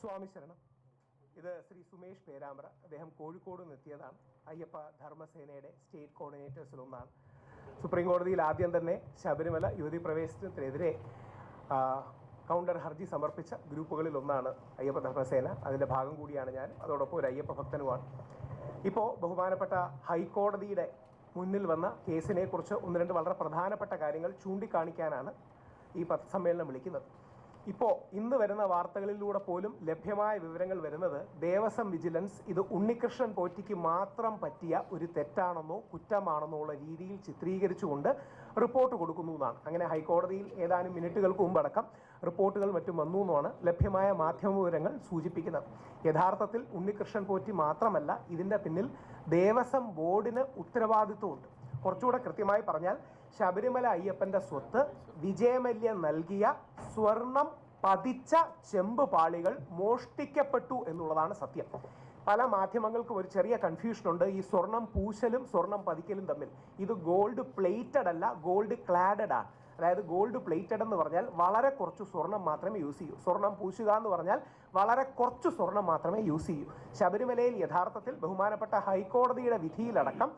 സ്വാമി ശരണം. ഇത് ശ്രീ സുമേഷ് പേരാമ്പ്ര. അദ്ദേഹം കോഴിക്കോട് നിന്നെത്തിയതാണ്. അയ്യപ്പ ധർമ്മസേനയുടെ സ്റ്റേറ്റ് കോർഡിനേറ്റേഴ്സിൽ ഒന്നാണ്. സുപ്രീം കോടതിയിൽ ആദ്യം തന്നെ ശബരിമല യുവതി പ്രവേശനത്തിനെതിരെ കൗണ്ടർ ഹർജി സമർപ്പിച്ച ഗ്രൂപ്പുകളിൽ ഒന്നാണ് അയ്യപ്പ ധർമ്മസേന. അതിന്റെ ഭാഗം കൂടിയാണ് ഞാൻ. അതോടൊപ്പം ഒരു അയ്യപ്പ ഭക്തനുമാണ്. ഇപ്പോൾ ബഹുമാനപ്പെട്ട ഹൈക്കോടതിയുടെ മുന്നിൽ വന്ന കേസിനെക്കുറിച്ച് ഒന്ന് രണ്ട് വളരെ പ്രധാനപ്പെട്ട കാര്യങ്ങൾ ചൂണ്ടിക്കാണിക്കാനാണ് ഈ പത്രസമ്മേളനം വിളിക്കുന്നത്. ഇപ്പോൾ ഇന്ന് വരുന്ന വാർത്തകളിലൂടെ പോലും ലഭ്യമായ വിവരങ്ങൾ വരുന്നത് ദേവസ്വം വിജിലൻസ് ഇത് ഉണ്ണികൃഷ്ണൻ പോറ്റിക്ക് മാത്രം പറ്റിയ ഒരു തെറ്റാണെന്നോ കുറ്റമാണെന്നോ ഉള്ള രീതിയിൽ ചിത്രീകരിച്ചുകൊണ്ട് റിപ്പോർട്ട് കൊടുക്കുന്നു എന്നാണ്. അങ്ങനെ ഹൈക്കോടതിയിൽ ഏതാനും മിനിറ്റുകൾക്ക് മുമ്പടക്കം റിപ്പോർട്ടുകൾ മറ്റും വന്നു എന്നാണ് ലഭ്യമായ മാധ്യമ വിവരങ്ങൾ സൂചിപ്പിക്കുന്നത്. യഥാർത്ഥത്തിൽ ഉണ്ണികൃഷ്ണൻ പോറ്റി മാത്രമല്ല ഇതിന്റെ പിന്നിൽ ദേവസ്വം ബോർഡിന് ഉത്തരവാദിത്വമുണ്ട്. കുറച്ചുകൂടെ കൃത്യമായി പറഞ്ഞാൽ ശബരിമല അയ്യപ്പന്റെ സ്വത്ത് വിജയമല്യ നൽകിയ സ്വർണം പതിച്ച ചെമ്പ് പാളികൾ മോഷ്ടിക്കപ്പെട്ടു എന്നുള്ളതാണ് സത്യം. പല മാധ്യമങ്ങൾക്കും ഒരു ചെറിയ കൺഫ്യൂഷൻ ഉണ്ട്. ഈ സ്വർണം പൂശലും സ്വർണം പതിക്കലും തമ്മിൽ. ഇത് ഗോൾഡ് പ്ലേറ്റഡ് അല്ല ഗോൾഡ് ക്ലാഡഡ് ആണ്. അതായത് ഗോൾഡ് പ്ലേറ്റഡ് എന്ന് പറഞ്ഞാൽ വളരെ കുറച്ച് സ്വർണം മാത്രമേ യൂസ് ചെയ്യൂ. സ്വർണം പൂശുക എന്ന് പറഞ്ഞാൽ വളരെ കുറച്ച് സ്വർണം മാത്രമേ യൂസ് ചെയ്യൂ. ശബരിമലയിൽ യഥാർത്ഥത്തിൽ ബഹുമാനപ്പെട്ട ഹൈക്കോടതിയുടെ വിധിയിലടക്കം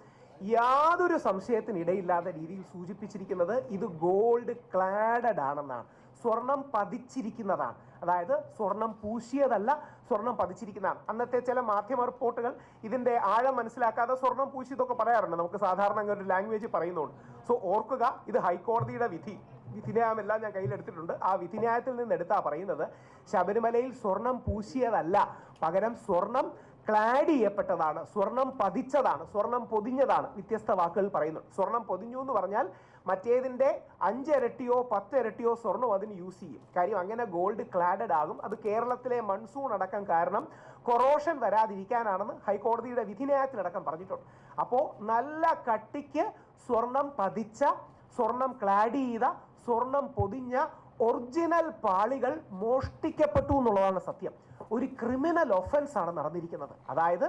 യാതൊരു സംശയത്തിനിടയില്ലാത്ത രീതിയിൽ സൂചിപ്പിച്ചിരിക്കുന്നത് ഇത് ഗോൾഡ് ക്ലാഡഡ് ആണെന്നാണ്. സ്വർണം പതിച്ചിരിക്കുന്നതാണ്. അതായത് സ്വർണം പൂശിയതല്ല സ്വർണം പതിച്ചിരിക്കുന്നതാണ്. അന്നത്തെ ചില മാധ്യമ റിപ്പോർട്ടുകൾ ഇതിന്റെ ആഴം മനസ്സിലാക്കാതെ സ്വർണം പൂശിയതൊക്കെ പറയാറുണ്ട്. നമുക്ക് സാധാരണ അങ്ങനെ ഒരു ലാംഗ്വേജ് പറയുന്നുണ്ട്. സോ ഓർക്കുക ഇത് ഹൈക്കോടതിയുടെ വിധി. വിധിന്യായമെല്ലാം ഞാൻ കയ്യിലെടുത്തിട്ടുണ്ട്. ആ വിധിന്യായത്തിൽ നിന്ന് എടുത്താ പറയുന്നത് ശബരിമലയിൽ സ്വർണം പൂശിയതല്ല. പകരം സ്വർണം ക്ലാഡ് ചെയ്യപ്പെട്ടതാണ് സ്വർണം പതിച്ചതാണ് സ്വർണം പൊതിഞ്ഞതാണ് വ്യത്യസ്ത വാക്കുകൾ പറയുന്നു. സ്വർണം പൊതിഞ്ഞു എന്ന് പറഞ്ഞാൽ മറ്റേതിന്റെ അഞ്ചിരട്ടിയോ പത്തിരട്ടിയോ സ്വർണം അതിന് യൂസ് ചെയ്യും. കാര്യം അങ്ങനെ ഗോൾഡ് ക്ലാഡഡ് ആകും. അത് കേരളത്തിലെ മൺസൂൺ അടക്കം കാരണം കൊറോഷൻ വരാതിരിക്കാനാണെന്ന് ഹൈക്കോടതിയുടെ വിധിന്യായത്തിലടക്കം പറഞ്ഞിട്ടുണ്ട്. അപ്പോൾ നല്ല കട്ടിക്ക് സ്വർണം പതിച്ച സ്വർണം ക്ലാഡ് ചെയ്ത സ്വർണം പൊതിഞ്ഞ ഒറിജിനൽ പാളികൾ മോഷ്ടിക്കപ്പെട്ടു എന്നുള്ളതാണ് സത്യം. ഒരു ക്രിമിനൽ ഒഫൻസ് ആണ് നടന്നിരിക്കുന്നത്. അതായത്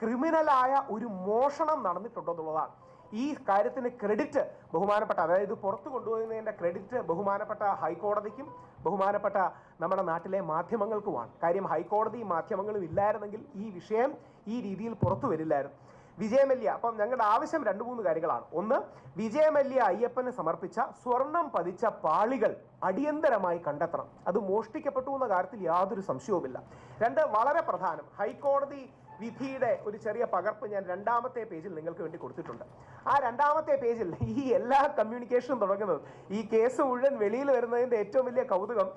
ക്രിമിനലായ ഒരു മോഷണം നടന്നിട്ടുണ്ടോ എന്നുള്ളതാണ്. ഈ കാര്യത്തിന് ക്രെഡിറ്റ് ബഹുമാനപ്പെട്ട അതായത് പുറത്തു കൊണ്ടുപോകുന്നതിന്റെ ക്രെഡിറ്റ് ബഹുമാനപ്പെട്ട ഹൈക്കോടതിക്കും ബഹുമാനപ്പെട്ട നമ്മുടെ നാട്ടിലെ മാധ്യമങ്ങൾക്കുമാണ്. കാര്യം ഹൈക്കോടതി മാധ്യമങ്ങളും ഇല്ലായിരുന്നെങ്കിൽ ഈ വിഷയം ഈ രീതിയിൽ പുറത്തു വരില്ലായിരുന്നു. വിജയമല്യ. അപ്പം ഞങ്ങളുടെ ആവശ്യം രണ്ട് മൂന്ന് കാര്യങ്ങളാണ്. ഒന്ന് വിജയമല്യ അയ്യപ്പന് സമർപ്പിച്ച സ്വർണം പതിച്ച പാളികൾ അടിയന്തരമായി കണ്ടെത്തണം. അത് മോഷ്ടിക്കപ്പെട്ടു എന്ന കാര്യത്തിൽ യാതൊരു സംശയവുമില്ല. രണ്ട് വളരെ പ്രധാനം ഹൈക്കോടതി വിധിയുടെ ഒരു ചെറിയ പകർപ്പ് ഞാൻ രണ്ടാമത്തെ പേജിൽ നിങ്ങൾക്ക് വേണ്ടി കൊടുത്തിട്ടുണ്ട്. ആ രണ്ടാമത്തെ പേജിൽ ഈ എല്ലാ കമ്മ്യൂണിക്കേഷനും തുടങ്ങുന്നത് ഈ കേസ് മുഴുവൻ വെളിയിൽ വരുന്നതിന്റെ ഏറ്റവും വലിയ കൗതുകം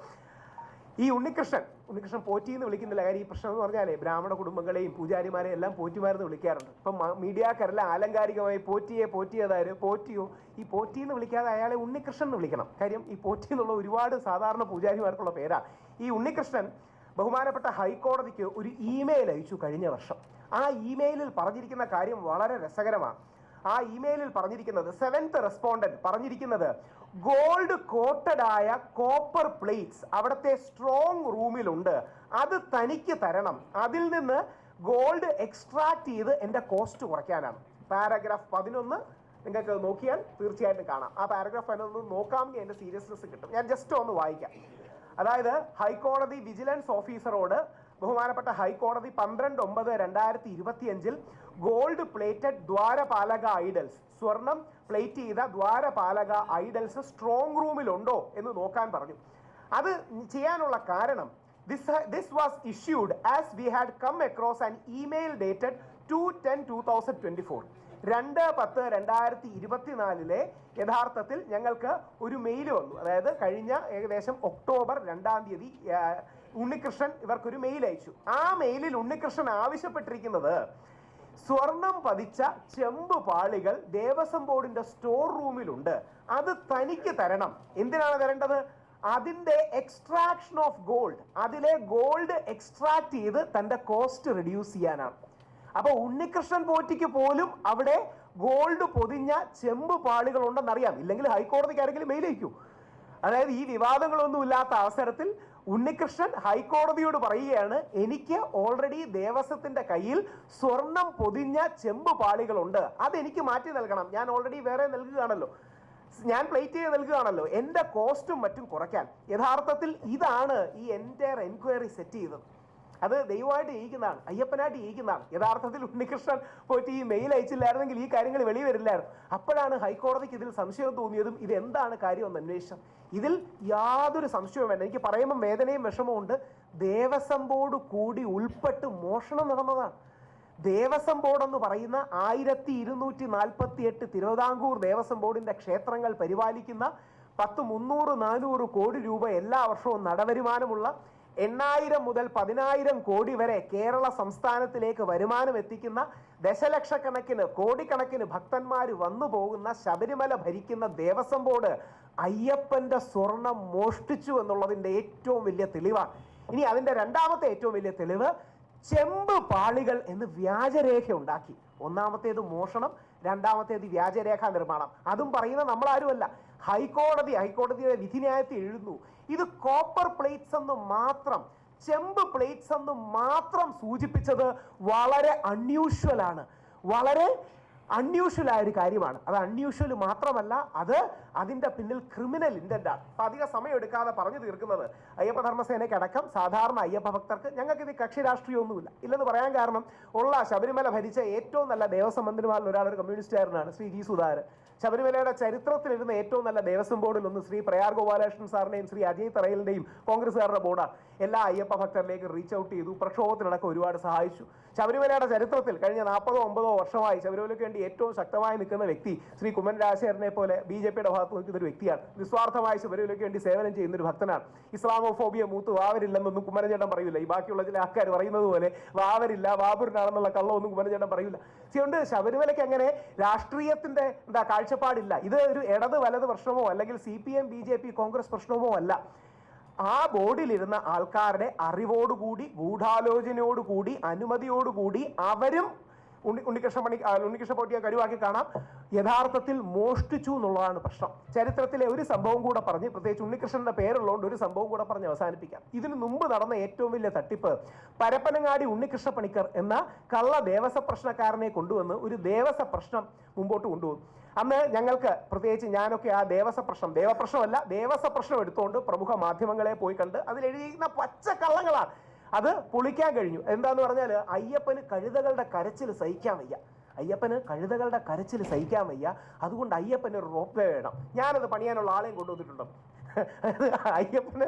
ഈ ഉണ്ണികൃഷ്ണൻ ഉണ്ണികൃഷ്ണൻ പോറ്റി എന്ന് വിളിക്കുന്നില്ല. കാര്യം ഈ പ്രശ്നം എന്ന് പറഞ്ഞാലേ ബ്രാഹ്മണ കുടുംബങ്ങളെയും പൂജാരിമാരെയും എല്ലാം പോറ്റിമാരെന്ന് വിളിക്കാറുണ്ട്. ഇപ്പം മീഡിയക്കാരെല്ലാം ആലങ്കാരികമായി പോറ്റിയെ പോറ്റിയതാര്? പോറ്റിയോ? ഈ പോറ്റി എന്ന് വിളിക്കാതെ അയാളെ ഉണ്ണികൃഷ്ണൻ എന്ന് വിളിക്കണം. കാര്യം ഈ പോറ്റി എന്നുള്ള ഒരുപാട് സാധാരണ പൂജാരിമാർക്കുള്ള പേരാ. ഈ ഉണ്ണികൃഷ്ണൻ ബഹുമാനപ്പെട്ട ഹൈക്കോടതിക്ക് ഒരു ഇമെയിൽ അയച്ചു കഴിഞ്ഞ വർഷം. ആ ഇമെയിലിൽ പറഞ്ഞിരിക്കുന്ന കാര്യം വളരെ രസകരമാണ് ആ ഇമെയിലിൽ പറഞ്ഞിരിക്കുന്നത് സെവൻത് റെസ്പോണ്ടന്റ് പറഞ്ഞിരിക്കുന്നത് ഗോൾഡ് കോട്ടഡ് ആയ കോപ്പർ പ്ലേറ്റ്സ് അവിടുത്തെ സ്ട്രോങ് റൂമിലുണ്ട് അത് തനിക്ക് തരണം. അതിൽ നിന്ന് ഗോൾഡ് എക്സ്ട്രാക്ട് ചെയ്ത് എന്റെ കോസ്റ്റ് കുറയ്ക്കാനാണ്. പാരഗ്രാഫ് പതിനൊന്ന്. നിങ്ങൾക്ക് നോക്കിയാൽ തീർച്ചയായിട്ടും കാണാം. ആ പാരഗ്രാഫ് അതിനൊന്ന് നോക്കാമെങ്കിൽ എന്റെ സീരിയസ്നെസ് കിട്ടും. ഞാൻ ജസ്റ്റ് ഒന്ന് വായിക്കാം. അതായത് ഹൈക്കോടതി വിജിലൻസ് ഓഫീസറോട് ബഹുമാനപ്പെട്ട ഹൈക്കോടതി പന്ത്രണ്ട് ഒമ്പത് രണ്ടായിരത്തി ഇരുപത്തിയഞ്ചിൽ ഗോൾഡ് പ്ലേറ്റഡ് ദ്വാരപാലക ഐഡൽസ് സ്വർണം പ്ലേറ്റ് ചെയ്ത ദ്വാരപാലക ഐഡൽസ് സ്ട്രോങ് റൂമിലുണ്ടോ എന്ന് നോക്കാൻ പറഞ്ഞു. അത് ചെയ്യാനുള്ള കാരണം this this was issued as we had come across an email dated two ten two thousand twenty four രണ്ട് പത്ത് രണ്ടായിരത്തി ഇരുപത്തിനാലിലെ യഥാർത്ഥത്തിൽ ഞങ്ങൾക്ക് ഒരു മെയിൽ വന്നു. അതായത് കഴിഞ്ഞ ഏകദേശം ഒക്ടോബർ രണ്ടാം തീയതി ഉണ്ണികൃഷ്ണൻ ഇവർക്കൊരു മെയിൽ അയച്ചു. ആ മെയിലിൽ ഉണ്ണികൃഷ്ണൻ ആവശ്യപ്പെട്ടിരിക്കുന്നത് സ്വർണം പതിച്ച ചെമ്പ് പാളികൾ ദേവസ്വം ബോർഡിന്റെ സ്റ്റോർ റൂമിലുണ്ട് അത് തനിക്ക് തരണം. എന്തിനാണ് തരേണ്ടത്? അതിന്റെ എക്സ്ട്രാക്ഷൻ ഓഫ് ഗോൾഡ് അതിലെ ഗോൾഡ് എക്സ്ട്രാക്ട് ചെയ്ത് തന്റെ കോസ്റ്റ് റിഡ്യൂസ് ചെയ്യാനാണ്. അപ്പൊ ഉണ്ണികൃഷ്ണൻ പോറ്റിക്ക് പോലും അവിടെ ഗോൾഡ് പൊതിഞ്ഞ ചെമ്പ് പാളികൾ ഉണ്ടെന്നറിയാം. ഇല്ലെങ്കിൽ ഹൈക്കോടതിക്ക് ആരെങ്കിലും മെയിൽ അയക്കൂ. അതായത് ഈ വിവാദങ്ങളൊന്നും ഇല്ലാത്ത അവസരത്തിൽ ഉണ്ണികൃഷ്ണൻ ഹൈക്കോടതിയോട് പറയുകയാണ് എനിക്ക് ഓൾറെഡി ദേവസ്വത്തിന്റെ കയ്യിൽ സ്വർണം പൊതിഞ്ഞ ചെമ്പ് പാളികളുണ്ട്. അതെനിക്ക് മാറ്റി നൽകണം. ഞാൻ ഓൾറെഡി വേറെ നൽകുകയാണല്ലോ. ഞാൻ പ്ലേറ്റ് ചെയ്ത് നൽകുകയാണല്ലോ. എന്റെ കോസ്റ്റും മറ്റും കുറയ്ക്കാൻ. യഥാർത്ഥത്തിൽ ഇതാണ് ഈ എന്റെ എൻക്വയറി സെറ്റ് ചെയ്തത്. അത് ദൈവമായിട്ട് ജയിക്കുന്നതാണ് അയ്യപ്പനായിട്ട് ജയിക്കുന്നതാണ് യഥാർത്ഥത്തിൽ ഉണ്ണികൃഷ്ണൻ പോയിട്ട് ഈ മെയിൽ അയച്ചില്ലായിരുന്നെങ്കിൽ ഈ കാര്യങ്ങൾ വെളി വരില്ലായിരുന്നു. അപ്പോഴാണ് ഹൈക്കോടതിക്ക് ഇതിൽ സംശയം തോന്നിയതും ഇത് എന്താണ് കാര്യമെന്ന് അന്വേഷിച്ചത്. ഇതിൽ യാതൊരു സംശയവും വേണ്ട. എനിക്ക് പറയുമ്പോൾ വേദനയും വിഷമവും ഉണ്ട്. ദേവസ്വം ബോർഡ് കൂടി ഉൾപ്പെട്ട് മോഷണം നടന്നതാണ്. ദേവസ്വം ബോർഡ് എന്ന് പറയുന്ന ആയിരത്തി ഇരുന്നൂറ്റി നാൽപ്പത്തി എട്ട് തിരുവിതാംകൂർ ദേവസ്വം ബോർഡിന്റെ ക്ഷേത്രങ്ങൾ പരിപാലിക്കുന്ന പത്ത് മുന്നൂറ് നാനൂറ് കോടി രൂപ എല്ലാ വർഷവും നടവരുമാനമുള്ള എണ്ണായിരം മുതൽ പതിനായിരം കോടി വരെ കേരള സംസ്ഥാനത്തിലേക്ക് വരുമാനം എത്തിക്കുന്ന ദശലക്ഷക്കണക്കിന് കോടിക്കണക്കിന് ഭക്തന്മാർ വന്നു പോകുന്ന ശബരിമല ഭരിക്കുന്ന ദേവസ്വം ബോർഡ് അയ്യപ്പന്റെ സ്വർണം മോഷ്ടിച്ചു എന്നുള്ളതിന്റെ ഏറ്റവും വലിയ തെളിവാണ്. ഇനി അതിന്റെ രണ്ടാമത്തെ ഏറ്റവും വലിയ തെളിവ് ചെമ്പ് പാളികൾ എന്ന് വ്യാജരേഖ ഉണ്ടാക്കി. ഒന്നാമത്തേത് മോഷണം രണ്ടാമത്തേത് വ്യാജരേഖ നിർമ്മാണം. അതും പറയുന്ന നമ്മളാരുമല്ല. ഹൈക്കോടതി ഹൈക്കോടതിയുടെ വിധിന്യായത്തിൽ എഴുതുന്നു ഇത് കോപ്പർ പ്ലേറ്റ്സ് എന്ന് മാത്രം ചെമ്പ് പ്ലേറ്റ്സ് എന്ന് മാത്രം സൂചിപ്പിച്ചത് വളരെ അൺയൂഷ്വൽ ആണ്. വളരെ അൺയൂഷ്വൽ ആയ ഒരു കാര്യമാണ്. അത് അൺയൂഷ്വൽ മാത്രമല്ല അത് അതിന്റെ പിന്നിൽ ക്രിമിനൽ ഇന്റന്റ് ആണ്. അപ്പൊ അധിക സമയം എടുക്കാതെ പറഞ്ഞു തീർക്കുന്നത് അയ്യപ്പ ധർമ്മസേനയ്ക്ക് അടക്കം സാധാരണ അയ്യപ്പ ഭക്തർക്ക് ഞങ്ങൾക്ക് ഇത് കക്ഷി രാഷ്ട്രീയമൊന്നുമില്ല. ഇല്ലെന്ന് പറയാൻ കാരണം ഉള്ള ശബരിമല ഭരിച്ച ഏറ്റവും നല്ല ദേവസ്വം മന്ത്രിമാരിൽ ഒരാൾ ഒരു കമ്മ്യൂണിസ്റ്റുകാരനാണ് ശ്രീ ജി സുധാകരൻ. ശബരിമലയുടെ ചരിത്രത്തിലിരുന്ന ഏറ്റവും നല്ല ദേവസ്വം ബോർഡിൽ ഒന്ന് ശ്രീ പ്രയാർ ഗോപാലകൃഷ്ണൻ സാറിന്റെയും ശ്രീ അജയ് തറയിലിന്റെയും കോൺഗ്രസ്സുകാരുടെ ബോർഡാണ്. എല്ലാ അയ്യപ്പ ഭക്തരിലേക്ക് റീച്ച് ഔട്ട് ചെയ്തു പ്രക്ഷോഭത്തിനടക്കം ഒരുപാട് സഹായിച്ചു. ശബരിമലയുടെ ചരിത്രത്തിൽ കഴിഞ്ഞ നാൽപ്പതോ ഒമ്പതോ വർഷമായി ശബരിമലയ്ക്ക് വേണ്ടി ഏറ്റവും ശക്തമായി നിൽക്കുന്ന വ്യക്തി ശ്രീ കുമ്മൻ രാജശേഖരനെ പോലെ ബി ജെ പിയുടെ ഭാഗത്ത് നിൽക്കുന്ന ഒരു വ്യക്തിയാണ്. നിസ്വാർത്ഥമായി ശബരിമലയ്ക്ക് വേണ്ടി സേവനം ചെയ്യുന്ന ഒരു ഭക്തനാണ്. ഇസ്ലാമോഫോബിയ മൂത്ത് വാവരില്ലെന്നൊന്നും കുമ്മനചേട്ടൻ പറയില്ല ഈ ബാക്കിയുള്ള ചില ആൾക്കാർ പറയുന്നത് പോലെ വാവരില്ല വാപുരനാണെന്നുള്ള കള്ളമൊന്നും കുമ്മനചേട്ടൻ പറയില്ല അതുകൊണ്ട് ശബരിമലയ്ക്ക് അങ്ങനെ രാഷ്ട്രീയത്തിന്റെ എന്താ കാഴ്ചപ്പാടില്ല. ഇത് ഒരു ഇടത് വലത് പ്രശ്നമോ അല്ലെങ്കിൽ C P M B J P Congress പ്രശ്നമോ അല്ല. ആ ബോർഡിലിരുന്ന ആൾക്കാരുടെ അറിവോടുകൂടി ഗൂഢാലോചനയോടുകൂടി അനുമതിയോടുകൂടി അവരും ഉണ്ണി ഉണ്ണികൃഷ്ണ പണി ഉണ്ണികൃഷ്ണ പോട്ടിയെ കരുവാക്കി കാണാം. യഥാർത്ഥത്തിൽ മോഷ്ടിച്ചു എന്നുള്ളതാണ് പ്രശ്നം. ചരിത്രത്തിലെ ഒരു സംഭവം കൂടെ പറഞ്ഞ് പ്രത്യേകിച്ച് ഉണ്ണികൃഷ്ണന്റെ പേരുള്ളതുകൊണ്ട് ഒരു സംഭവം കൂടെ പറഞ്ഞ് അവസാനിപ്പിക്കാം. ഇതിനു മുമ്പ് നടന്ന ഏറ്റവും വലിയ തട്ടിപ്പ് പരപ്പനങ്ങാടി ഉണ്ണികൃഷ്ണ പണിക്കർ എന്ന കള്ള ദേവസ്വ പ്രശ്നക്കാരനെ കൊണ്ടുവന്ന് ഒരു ദേവസ്വ പ്രശ്നം മുമ്പോട്ട് കൊണ്ടുവന്നു. അന്ന് ഞങ്ങൾക്ക് പ്രത്യേകിച്ച് ഞാനൊക്കെ ആ ദേവസ്വ പ്രശ്നം ദേവപ്രശ്നമല്ല ദേവസ്വ പ്രശ്നം എടുത്തുകൊണ്ട് പ്രമുഖ മാധ്യമങ്ങളെ പോയി കണ്ട് അതിലെഴുതിയിരിക്കുന്ന പച്ച കള്ളങ്ങളാണ്. അത് പൊളിക്കാൻ കഴിഞ്ഞു. എന്താന്ന് പറഞ്ഞാൽ അയ്യപ്പന് കഴുതകളുടെ കരച്ചിൽ സഹിക്കാൻ വയ്യ. അയ്യപ്പന് കഴുതകളുടെ കരച്ചിൽ സഹിക്കാൻ വയ്യ. അതുകൊണ്ട് അയ്യപ്പന് ഒരു റോപ്പ് വേണം. ഞാനത് പണിയാനുള്ള ആളെയും കൊണ്ടുവന്നിട്ടുണ്ട്. അയ്യപ്പന്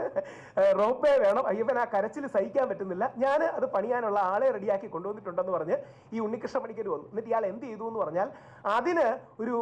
റോപ്പേ വേണം. അയ്യപ്പൻ ആ കരച്ചിൽ സഹിക്കാൻ പറ്റുന്നില്ല. ഞാൻ അത് പണിയാനുള്ള ആളെ റെഡിയാക്കി കൊണ്ടുവന്നിട്ടുണ്ടെന്ന് പറഞ്ഞ് ഈ ഉണ്ണികൃഷ്ണ പണിക്കർ വന്നു. എന്നിട്ട് ഇയാൾ എന്ത് ചെയ്തു എന്ന് പറഞ്ഞാൽ അതിന് ഒരു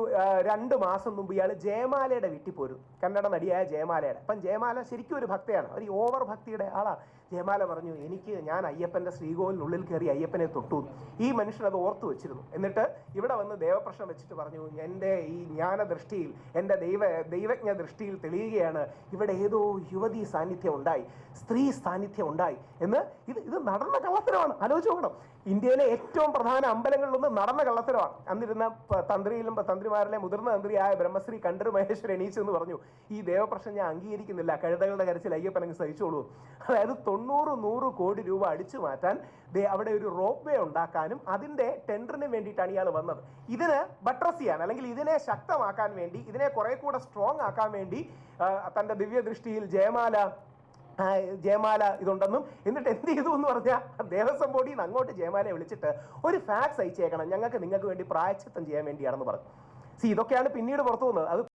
രണ്ട് മാസം മുമ്പ് ഇയാൾ ജയമാലയുടെ വീട്ടിൽ പോരും കന്നഡ നടിയായ ജയമാലയുടെ. അപ്പം ജയമാല ശരിക്കും ഒരു ഭക്തയാണ്. ഒരു ഓവർ ഭക്തിയുടെ ആളാണ്. ജയമാല പറഞ്ഞു എനിക്ക് ഞാൻ അയ്യപ്പന്റെ ശ്രീകോവിലിനുള്ളിൽ കയറി അയ്യപ്പനെ തൊട്ടു. ഈ മനുഷ്യൻ അത് ഓർത്തു വെച്ചിരുന്നു. എന്നിട്ട് ഇവിടെ വന്ന് ദേവപ്രശ്നം വെച്ചിട്ട് പറഞ്ഞു എന്റെ ഈ ജ്ഞാന ദൃഷ്ടിയിൽ എന്റെ ദൈവ ദൈവജ്ഞ ദൃഷ്ടിയിൽ തെളിയുകയാണ് ഇവിടെ ഏതോ യുവതി സാന്നിധ്യം ഉണ്ടായി സ്ത്രീ സാന്നിധ്യം ഉണ്ടായി. എന്ന് ഇത് ഇത് നടന്ന കള്ളത്തരമാണ്. ആലോചിച്ച് നോക്കണം. ഇന്ത്യയിലെ ഏറ്റവും പ്രധാന അമ്പലങ്ങളിലൊന്ന് നടന്ന കള്ളത്തരമാണ്. അന്നിരുന്ന തന്ത്രിയിലും തന്ത്രിമാരിലെ മുതിർന്ന തന്ത്രിയായ ബ്രഹ്മശ്രീ കണ്ടർ മഹേശ്വരൻ എണീച്ചു എന്ന് പറഞ്ഞു ഈ ദേവപ്രശ്നം ഞാൻ അംഗീകരിക്കുന്നില്ല. കഴുതകളുടെ കരച്ചിൽ അയ്യപ്പനങ്ങ് സഹിച്ചോളൂ. അതായത് തൊണ്ണൂറ് നൂറ് കോടി രൂപ അടിച്ചു മാറ്റാൻ ദേ അവിടെ ഒരു റോപ്പ് വേ ഉണ്ടാക്കാനും അതിന്റെ ടെൻഡറിന് വേണ്ടിയിട്ടാണ് ഇയാൾ വന്നത്. ഇതിന് ബട്രസ് ചെയ്യാൻ അല്ലെങ്കിൽ ഇതിനെ ശക്തമാക്കാൻ വേണ്ടി ഇതിനെ കുറെ കൂടെ സ്ട്രോങ് ആക്കാൻ വേണ്ടി തന്റെ ദിവ്യദൃഷ്ടിയിൽ ജയമാല ജയമാല ഇതുണ്ടെന്നും എന്നിട്ട് എന്ത് ചെയ്തു എന്ന് പറഞ്ഞാൽ ദേവസ്വം ബോർഡിൽ നിന്ന് അങ്ങോട്ട് ജയമാലയെ വിളിച്ചിട്ട് ഒരു ഫാക്സ് അയച്ചേക്കണം ഞങ്ങൾക്ക് നിങ്ങൾക്ക് വേണ്ടി പ്രായച്ചിത്തം ചെയ്യാൻ വേണ്ടിയാണെന്ന് പറഞ്ഞു. സി ഇതൊക്കെയാണ് പിന്നീട് പുറത്തു വന്നത്. അത്